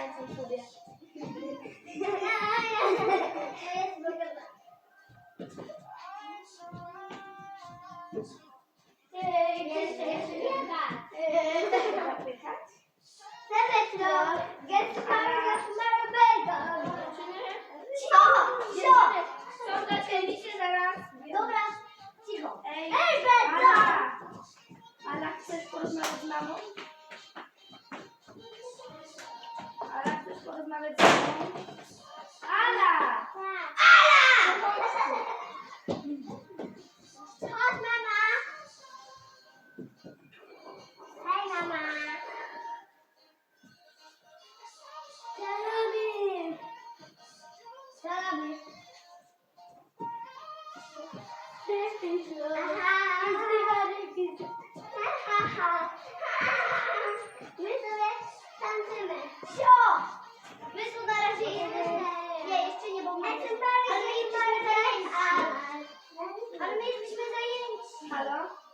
Давайте сюда. Serdecznie, jest parę naszego. Co? od magazynu. Ala! Ala! Chodź, mama! Hej, mama! Co robisz? Co robisz? Aha! Aha! my jesteśmy zajęci. Halo?